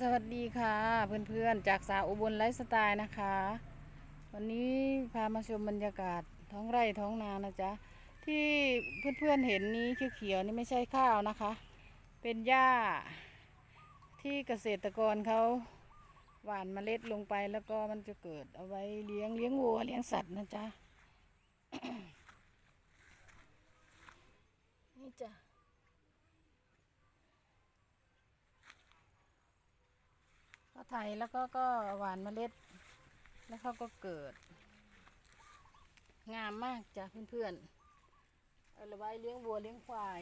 สวัสดีค่ะเพื่อนๆ จากสาวอุบลไลฟ์สไตล์นะคะ วันนี้พามาชมบรรยากาศท้องไร่ท้องนานะจ๊ะ ที่เพื่อนๆเห็นนี้เขียวๆนี่ไม่ใช่ข้าวนะคะ เป็นหญ้าที่เกษตรกรเขาหว่านเมล็ดลงไปแล้วก็มันจะเกิดเอาไว้เลี้ยงเลี้ยงวัวเลี้ยงสัตว์นะจ๊ะนี่จ้ะ ไถแล้วก็ก็หวานเมล็ด แล้วเขาก็เกิด งามมากจ้ะเพื่อนๆเอาไว้เลี้ยงวัวเลี้ยงควาย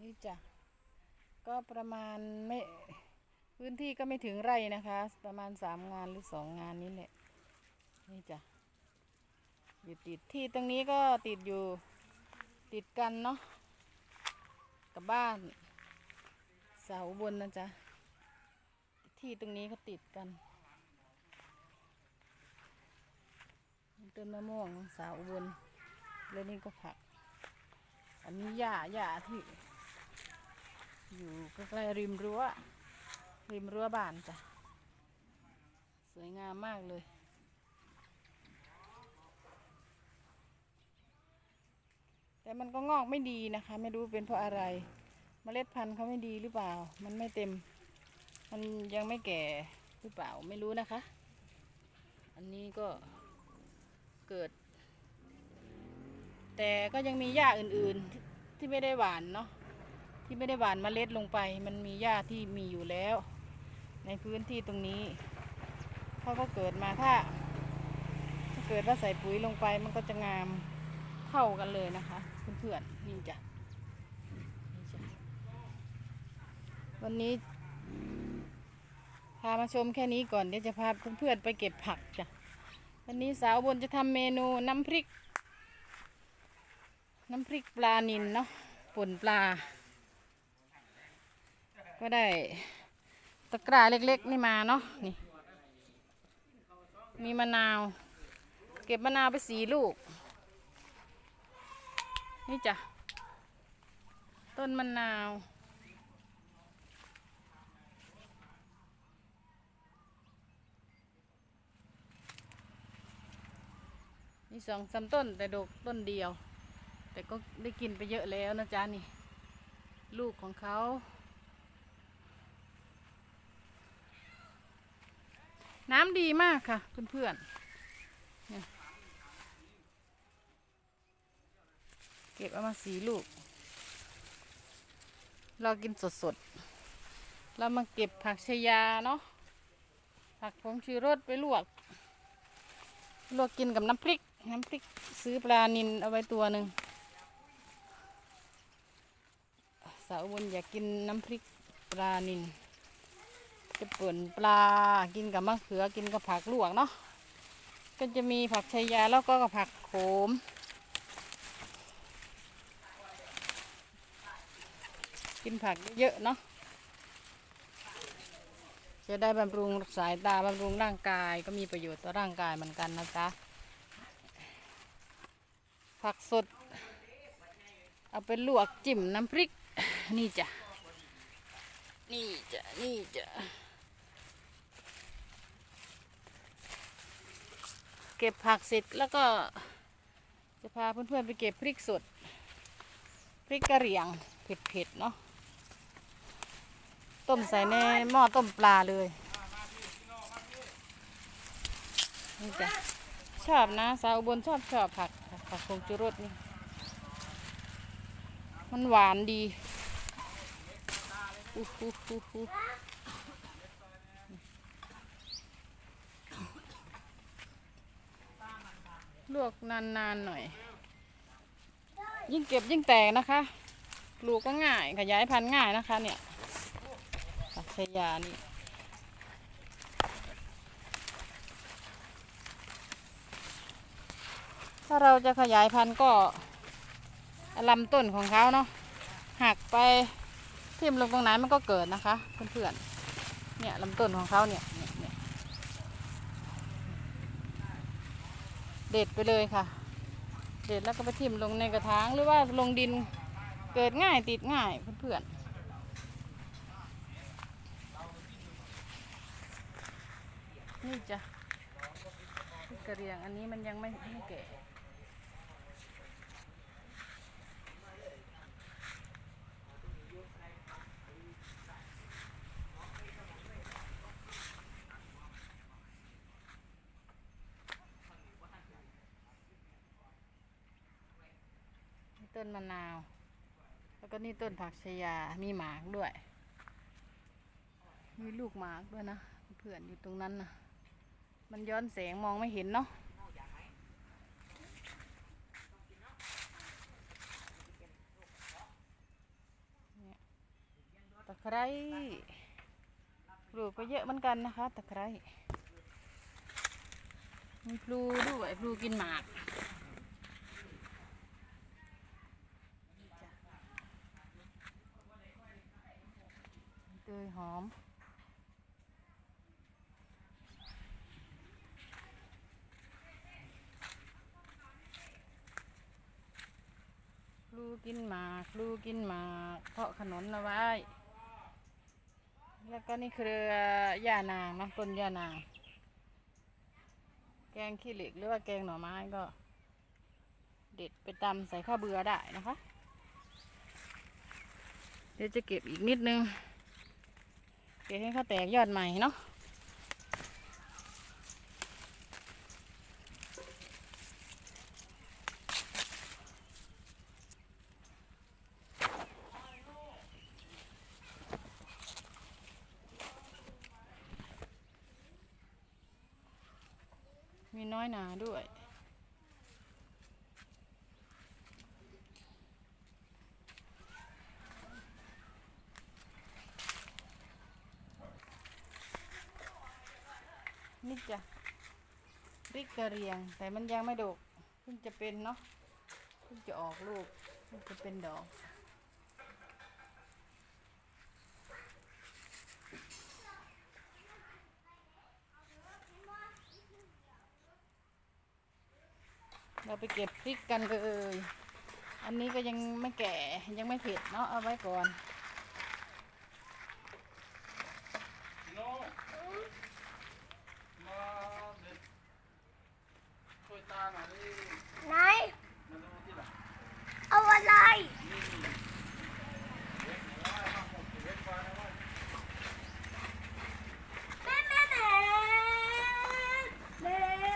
นี่จ้ะก็ประมาณไม่พื้นที่ก็ไม่ถึงไร่นะคะ ประมาณสามงานหรือสองงานนี้แหละนี่จ้ะอยู่ติดที่ตรงนี้ก็ติดอยู่ติดกันเนาะกับบ้าน เสาบนนะจ๊ะ ที่ตรงนี้ก็ติดกัน ต้นมะม่วงสาวบน แล้วนี่ก็ผัก อันนี้หญ้าหญ้าที่ อยู่ใกล้ๆริมรั้ว ริมรั้วบ้านจ้ะ สวยงามมากเลยแต่มันก็งอกไม่ดีนะคะ ไม่รู้เป็นเพราะอะไร เมล็ดพันธุ์เขาไม่ดีหรือเปล่า มันไม่เต็ม มันยังไม่แก่หรือเปล่าไม่รู้นะคะ อันนี้ก็เกิด แต่ก็ยังมีหญ้าอื่นๆที่ไม่ได้หวานเนาะที่ไม่ได้หวานเมล็ดลงไป มันมีหญ้าที่มีอยู่แล้ว ในพื้นที่ตรงนี้เขาก็เกิดมาถ้าถ้าเกิดว่าใส่ปุ๋ยลงไปมันก็จะงามเท่ากันเลยนะคะ เพื่อนๆนี่จ้ะ นี่จ้ะ วันนี้ พามาชมแค่นี้ก่อนเดี๋ยวจะพาเพื่อนๆไปเก็บผักจ้ะ วันนี้สาวบนจะทำเมนูน้ำพริก น้ำพริกปลานิลเนาะป่นปลา ก็ได้ตะกร้าเล็กๆนี่มาเนาะนี่ มีมะนาว เก็บมะนาวไปสีลูก นี่จ้ะ ต้นมะนาว มีสองสาต้นแต่ดกต้นเดียว แต่ก็ได้กินไปเยอะแล้วนะจ๊ะนี่ ลูกของเขาน้ำดีมากค่ะ เพื่อนๆเนี่ยเก็บเอามาสีลูก เรากินสดๆ เรามาเก็บผักชยาเนาะ ผักผงชูรสไปลวก ลวกกินกับน้ำพริก น้ำพริกซื้อปลานินเอาไว้ตัวหนึ่งสาวบนอยากกินน้ำพริกปลานินจะเปิ่นปลากินกับมะเขือกินกับผักลวกเนาะก็จะมีผักชายาแล้วก็กับผักโขมกินผักเยอะเนาะจะได้บำรุงสายตาบำรุงร่างกายก็มีประโยชน์ต่อร่างกายเหมือนกันนะจ๊ะ ผักสด เอาไปลวกจิ้มน้ำพริก นี่จ้ะ นี่จ้ะ นี่จ้ะ เก็บผักเสร็จแล้วก็จะพาเพื่อนๆไปเก็บพริกสด พริกกระเหรี่ยงเผ็ดๆเนาะ ต้มใส่ในหม้อต้มปลาเลยนี่จ้ะชอบนะ สาวอุบนชอบชอบผัก ผักผงจุรสนี่ มันหวานดีอู้หูหูหูลวกนานๆหน่อย ยิ่งเก็บยิ่งแตกนะคะ ปลูกก็ง่ายขยายพันธุ์ง่ายนะคะเนี่ยผักชายานี่ ถ้าเราจะขยายพันธุ์ก็ลำต้นของเขาเนาะหักไปทิ่มลงตรงไหนมันก็เกิดนะคะเพื่อนๆเนี่ยลำต้นของเขาเนี่ยเด็ดไปเลยค่ะ เด็ดแล้วก็ไปทิ่มลงในกระถางหรือว่าลงดินเกิดง่ายติดง่ายเพื่อนๆนี่จ้ะกระเรียงอันนี้มันยังไม่ไม่แก่ ต้นมะนาว แล้วก็นี่ต้นผักชยา มีหมากด้วย มีลูกหมากด้วยนะ เพื่อนอยู่ตรงนั้นนะมันย้อนแสงมองไม่เห็นเนาะตะไคร้ปลูกก็เยอะเหมือนกันนะคะ ตะไคร้มีพลูด้วยพลูกินหมาก ยหอมลูกกินหมากลูกกินหมากเพาะขนนเอาไว้ แล้วก็นี่คือย่านางนะต้นย่านาง แกงขี้เหล็กหรือว่าแกงหน่อไม้ก็ เด็ดไปตำใส่ข้าวเบื่อได้นะคะ เดี๋ยวจะเก็บอีกนิดนึง เก็บให้เขาแตกยอดใหม่เนาะมีน้อยหนาด้วย นี่จ้ะพริกกระเรียง แต่มันยังไม่ดกเพิ่งจะเป็นเนาะเพิ่งจะออกลูกเพิ่งจะเป็นดอกเราไปเก็บพริกกันเลย อันนี้ก็ยังไม่แก่ยังไม่เผ็ดเนาะเอาไว้ก่อน โน่มาเด็ดช่วยตาหน่อยดิ ไหน เอาอะไรแม่แม่แม่แม่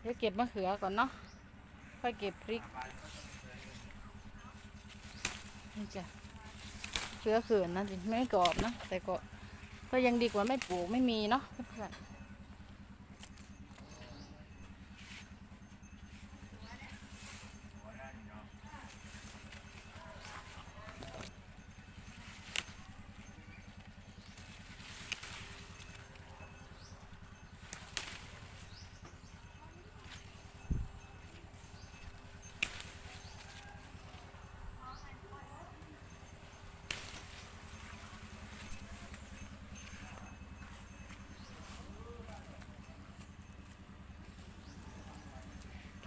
เดี๋ยวเก็บมะเขือก่อนเนาะ ค่อยเก็บพริก นี่จ้ะเขือเขือนนะจิไม่กรอบนะ แต่ก็ ก็ยังดีกว่าไม่ปลูกไม่มีเนาะเพื่อน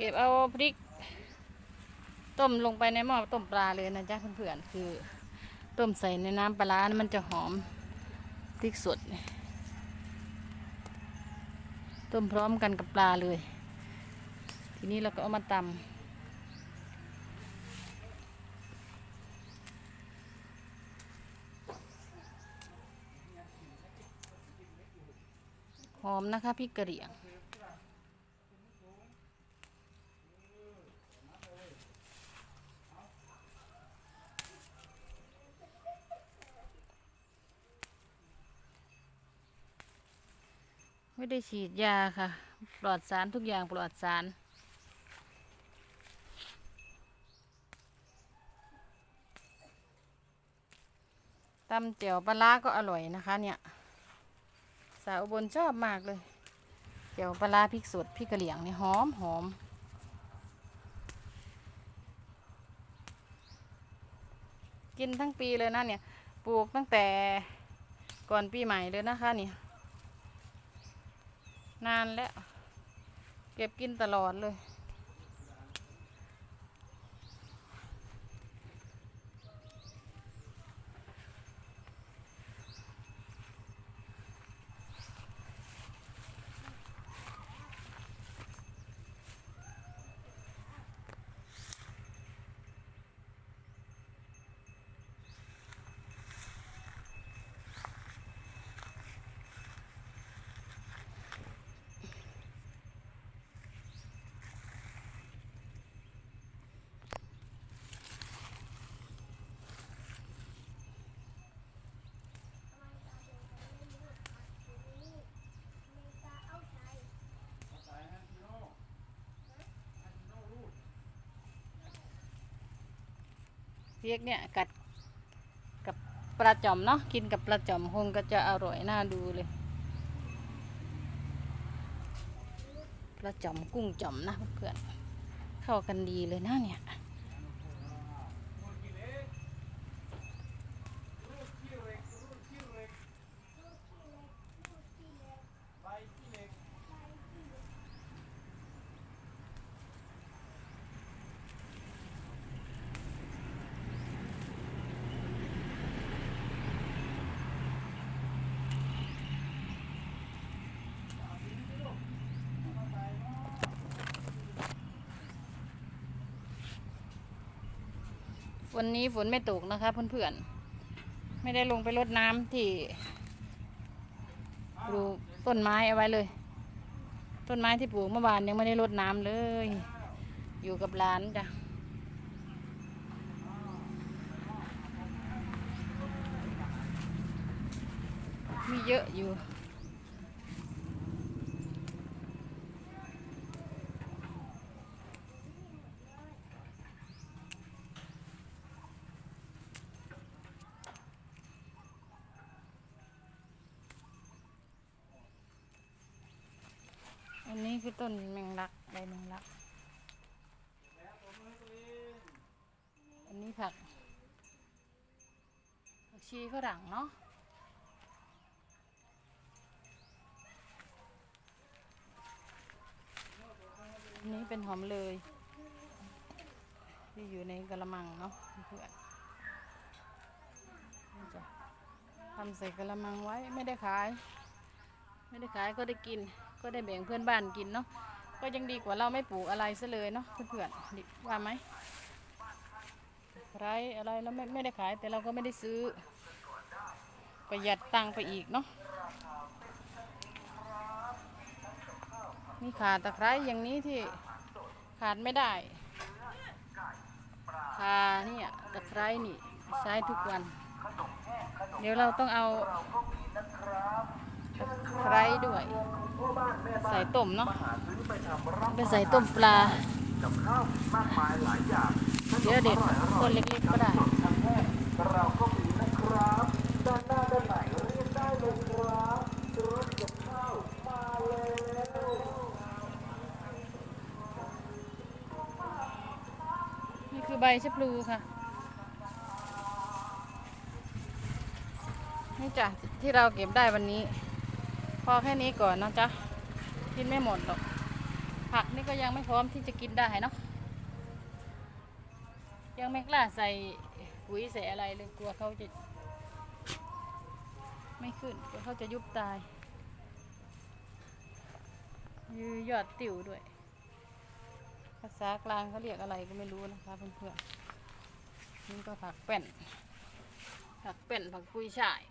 ก็บเอาพริก ต้มลงไปในหม้อต้มปลาเลยนะจ๊ะเพื่อนๆคือ ต้มใส่ในน้ำปลานะมันจะหอมพริกสด ต้มพร้อมกันกับปลาเลย ทีนี้เราก็เอามาตำหอมนะคะพริกกระเหรี่ยง ไม่ได้ฉีดยาค่ะ ปลอดสารทุกอย่างปลอดสาร ตำเจียวปลาร้าก็อร่อยนะคะเนี่ย สาวอุบนชอบมากเลยเจียวปลาร้าพริกสดพริกกระเหลี่ยงเนี่ยหอมหอมกินทั้งปีเลยนะเนี่ย ปลูกตั้งแต่ก่อนปีใหม่เลยนะคะเนี่ย นานแล้ว เก็บกินตลอดเลย เรียกเนี่ยกัดกับปลาจอมเนาะกินกับปลาจอมคงก็จะอร่อยน่าดูเลยปลาจอมกุ้งจอมนะเพื่อนเข้ากันดีเลยนะเนี่ย วันนี้ฝนไม่ตกนะคะเพื่อนๆ ไม่ได้ลงไปรดน้ำที่ปลูกต้นไม้เอาไว้เลย ต้นไม้ที่ปลูกเมื่อวานยังไม่ได้รดน้ำเลย อยู่กับร้านจ้ะมีเยอะอยู่ คือต้นแมงลักใบแมงลัก อันนี้ผักผักชีฝรั่งเนาะอันนี้เป็นหอมเลย ที่อยู่ในกระมังเนาะเพื่อนทำใส่กระมังไว้ไม่ได้ขาย ไม่ได้ขายก็ได้กิน ก็ได้แบ่งเพื่อนบ้านกินเนาะก็ยังดีกว่าเราไม่ปลูกอะไรซะเลยเนาะเพื่อนๆดิว่าไหมไรอะไรเราไม่ไม่ได้ขายแต่เราก็ไม่ได้ซื้อประหยัดตังค์ไปอีกเนาะมีขาตะไคร้อย่างนี้ที่ขาดไม่ได้ขาเนี่ยตะไคร้นี่ใช้ทุกวัน เดี๋ยวเราต้องเอาตะไคร้ด้วย ใส่ต้มเนาะไปใส่ต้มปลาเดี๋ยวเด็ดต้นเล็กๆก็ได้นี่คือใบชะพลูค่ะ นี่จ้ะที่เราเก็บได้วันนี้ พอแค่นี้ก่อนนะจ๊ะกินไม่หมดหรอก ผักนี่ก็ยังไม่พร้อมที่จะกินได้เนาะยังไม่กล้าใส่ปุ๋ยใส่อะไรเลยกลัวเขาจะ ไม่ขึ้นกลัวเขาจะยุบตายยือยอดติ๋วด้วย ภาษากลางเขาเรียกอะไรก็ไม่รู้นะคะเพื่อนๆนี่ก็ผักแป้นผักเป็นผักกุยช่าย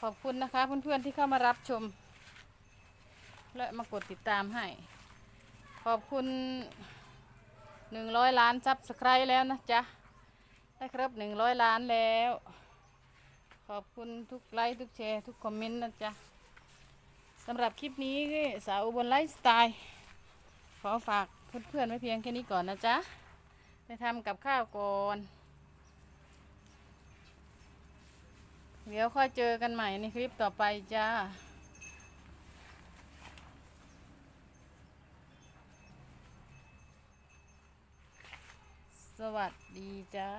ขอบคุณนะคะเพื่อนๆที่เข้ามารับชม และมากดติดตามให้ ขอบคุณหนึ่งร้อยล้านซับสไครต์แล้วนะจ๊ะ ได้ครับหนึ่งร้อยล้านแล้ว ขอบคุณทุกไลค์ทุกแชร์ทุกคอมเมนต์นะจ๊ะสำหรับคลิปนี้สาวอุบนไลฟ์สไตล์ขอฝากเพื่อนๆไว้เพียงแค่นี้ก่อนนะจ๊ะ ไปทำกับข้าวก่อน เดี๋ยวค่อยเจอกันใหม่ในคลิปต่อไปจ้าสวัสดีจ้า